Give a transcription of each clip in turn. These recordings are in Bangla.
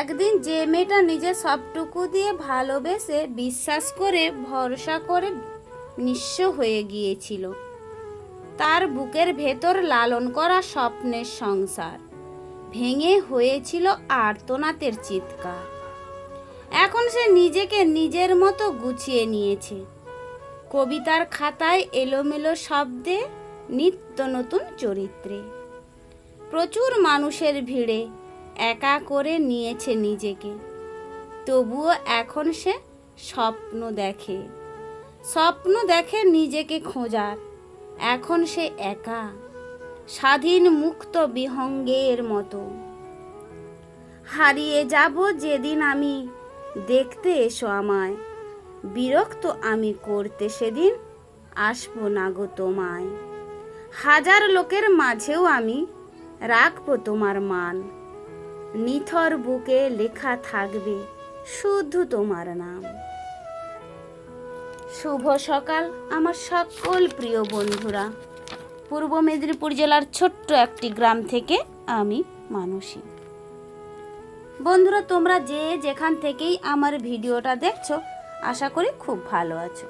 একদিন যে মেয়েটা নিজের সবটুকু দিয়ে ভালোবেসে বিশ্বাস করে, ভরসা করে নিঃস্ব হয়ে গিয়েছিল। তার বুকের ভেতর লালন করা স্বপ্নের সংসার। ভেঙে হয়েছিল আর্তনাতের চিৎকার। এখন সে নিজেকে নিজের মতো গুছিয়ে নিয়েছে। কবিতার খাতায় এলোমেলো শব্দে নিত্য নতুন চরিত্রে। প্রচুর মানুষের ভিড়ে একা করে নিয়েছে নিজেকে। তবুও এখন সে স্বপ্ন দেখে। স্বপ্ন দেখে নিজেকে খোঁজার। এখন সে একা। স্বাধীন মুক্ত বিহঙ্গের মতো। হারিয়ে যাব যেদিন আমি। দেখতে এসো আমায়। বিরক্ত আমি করতে সেদিন আসব না গো তোমায়। হাজার লোকের মাঝেও আমি রাখব তোমার মান। নিথর বুকে লেখা থাকবে শুধু তোমার নাম। শুভ সকাল, আমার সকল প্রিয় বন্ধুরা। পূর্ব মেদিনীপুর জেলার ছোট্ট একটি গ্রাম থেকে আমি মানসী। বন্ধুরা, তোমরা যে যেখান থেকেই আমার ভিডিওটা দেখছ, আশা করি খুব ভালো আছো।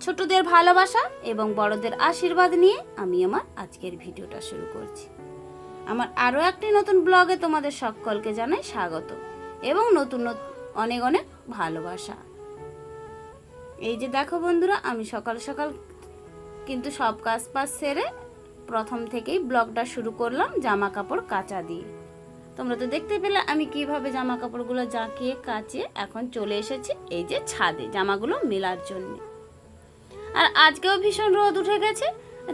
ছোটদের ভালোবাসা এবং বড়দের আশীর্বাদ নিয়ে আমি আমার আজকের ভিডিওটা শুরু করছি। আমার আরও একটি নতুন ব্লগে তোমাদের সকলকে জানাই স্বাগত এবং নতুন অনেক অনেক ভালোবাসা। এই যে দেখো বন্ধুরা, আমি সকাল সকাল কিন্তু সব কাজ পাস সেরে প্রথম থেকেই ব্লগটা শুরু করলাম জামা কাপড় কাচা দিয়ে। তোমরা তো দেখতে পেলে আমি কীভাবে জামা কাপড়গুলো জাঁকিয়ে কাচিয়ে এখন চলে এসেছি এই যে ছাদে জামাগুলো মেলার জন্য। আর আজকেও ভীষণ রোদ উঠে গেছে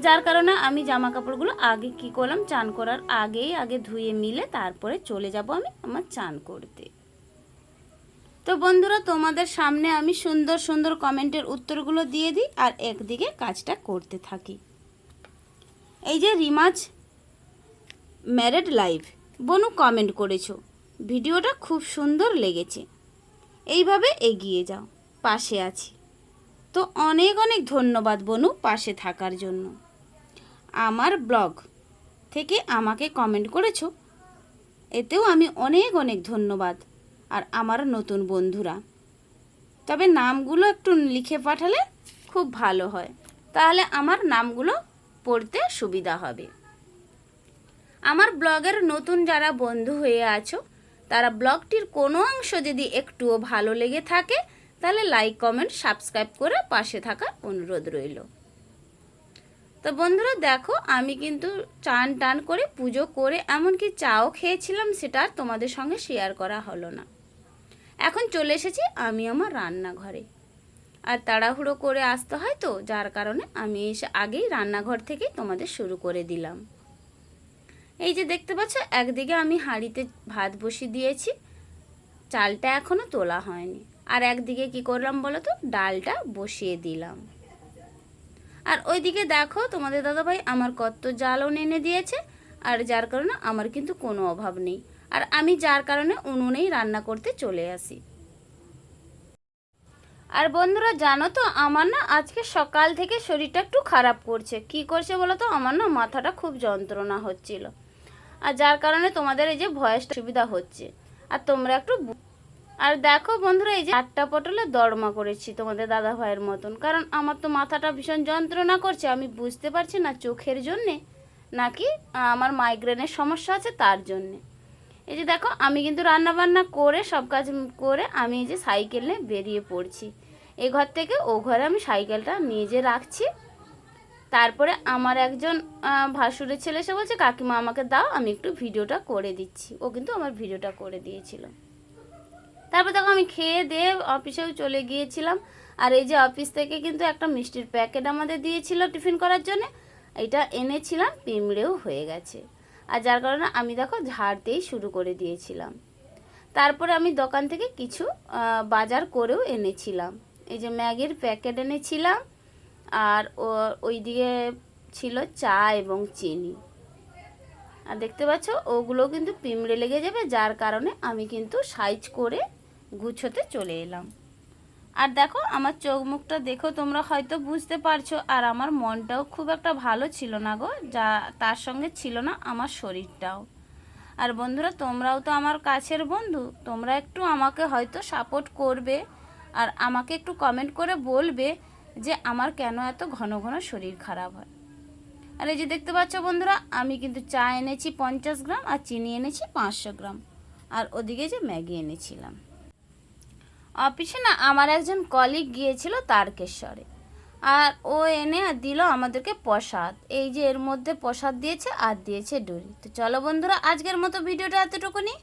যার কারণে আমি জামা কাপড়গুলো আগে কি করলাম? চান করার আগেই, আগে ধুয়ে মিলে তারপরে চলে যাব আমি আমার চান করতে। তো বন্ধুরা, তোমাদের সামনে আমি সুন্দর সুন্দর কমেন্টের উত্তরগুলো দিয়ে দিই আর একদিকে কাজটা করতে থাকি। এই যে রিমাজ, ম্যারেড লাইভ বনু কমেন্ট করেছ, ভিডিওটা খুব সুন্দর লেগেছে। এইভাবে এগিয়ে যাও, পাশে আছি। তো অনেক অনেক ধন্যবাদ বনু, পাশে থাকার জন্য। আমার ব্লগ থেকে আমাকে কমেন্ট করেছ। এতেও আমি অনেক অনেক ধন্যবাদ। আর আমার নতুন বন্ধুরা। তবে নামগুলো একটু লিখে পাঠালে খুব ভালো হয়। তাহলে আমার নামগুলো পড়তে সুবিধা হবে। আমার ব্লগের নতুন যারা বন্ধু হয়ে আছো, তারা ব্লগটির কোনো অংশ যদি একটুও ভালো লেগে থাকে, তাহলে লাইক কমেন্ট সাবস্ক্রাইব করে পাশে থাকার অনুরোধ রইল। তো বন্ধুরা দেখো, আমি কিন্তু চান টান করে পুজো করে এমনকি চাও খেয়েছিলাম সেটা আর তোমাদের সঙ্গে শেয়ার করা হলো না। এখন চলে এসেছি আমি আমার রান্নাঘরে। আর তাড়াহুড়ো করে আসতে হয় তো, যার কারণে আমি এসে আগেই রান্নাঘর থেকেই তোমাদের শুরু করে দিলাম। এই যে দেখতে পাচ্ছ, একদিকে আমি হাঁড়িতে ভাত বসিয়ে দিয়েছি, চালটা এখনও তোলা হয়নি। আর একদিকে কি করলাম বলো তো, ডালটা বসিয়ে দিলাম। আর ওইদিকে দেখো, তোমাদের দাদাভাই আমার কত জ্বালন এনে দিয়েছে, আর যার কারণে আমার কিন্তু কোনো অভাব নেই। আর আমি যার কারণে উনুনেই রান্না করতে চলে আসি। আর বন্ধুরা, জানো তো, আমার না আজকে সকাল থেকে শরীরটা একটু খারাপ করছে। কি করছে বলো তো, আমার না মাথাটা খুব যন্ত্রণা হচ্ছিল। আর যার কারণে তোমাদের এই যে ভয়েসটা সুবিধা হচ্ছে। আর তোমরা একটু আর দেখো বন্ধুরা, এই যে আটটা পটলে দরমা করেছি তোমাদের দাদা ভাইয়ের মতন। কারণ আমার তো মাথাটা ভীষণ যন্ত্রণা করছে, আমি বুঝতে পারছি না চোখের জন্যে নাকি আমার মাইগ্রেনের সমস্যা আছে তার জন্যে। এই যে দেখো, আমি কিন্তু রান্না বান্না করে, সব কাজ করে আমি এই যে সাইকেল নিয়ে বেরিয়ে পড়ছি। এই ঘর থেকে ও ঘরে আমি সাইকেলটা নিয়ে যে রাখছি। তারপরে আমার একজন ভাসুরের ছেলে এসে বলছে, কাকিমা, আমাকে দাও, আমি একটু ভিডিওটা করে দিচ্ছি। ও কিন্তু আমার ভিডিওটা করে দিয়েছিল। তারপর দেখো আমি খেয়ে দিয়ে অফিসেও চলে গিয়েছিলাম। আর এই যে অফিস থেকে কিন্তু একটা মিষ্টির প্যাকেট আমাদের দিয়েছিল টিফিন করার জন্য। এটা এনেছিলাম, পিমড়েও হয়ে গেছে। আর যার কারণে আমি দেখো ঝাড়তেই শুরু করে দিয়েছিলাম। তারপরে আমি দোকান থেকে কিছু বাজার করেও এনেছিলাম। এই যে ম্যাগির প্যাকেট এনেছিলাম, আর ও, ওইদিকে ছিল চা এবং চিনি। আর দেখতে পাচ্ছ, ওগুলো কিন্তু পিমড়ে লেগে যাবে, যার কারণে আমি কিন্তু সাইজ করে গুছোতে চলে এলাম। আর দেখো, আমার চোখ মুখটা দেখো, তোমরা হয়তো বুঝতে পারছ, আর আমার মনটাও খুব একটা ভালো ছিল না গো, যা তার সঙ্গে ছিল না আমার শরীরটাও। আর বন্ধুরা, তোমরাও তো আমার কাছের বন্ধু, তোমরা একটু আমাকে হয়তো সাপোর্ট করবে, আর আমাকে একটু কমেন্ট করে বলবে যে আমার কেন এত ঘন ঘন শরীর খারাপ হয়। আর এই যে দেখতে পাচ্ছ বন্ধুরা, আমি কিন্তু চা এনেছি পঞ্চাশ গ্রাম, আর চিনি এনেছি পাঁচশো গ্রাম, আর ওদিকে যে ম্যাগি এনেছিলাম। অফিসে না আমার একজন কলিগ গিয়েছিল তারকেশ্বরে। আর ও এনে দিল আমাদেরকে প্রসাদ। এই যে এর মধ্যে প্রসাদ দিয়েছে আর দিয়েছে ডুরি। তো চলো বন্ধুরা, আজকের মতো ভিডিওটা এতটুকুনি।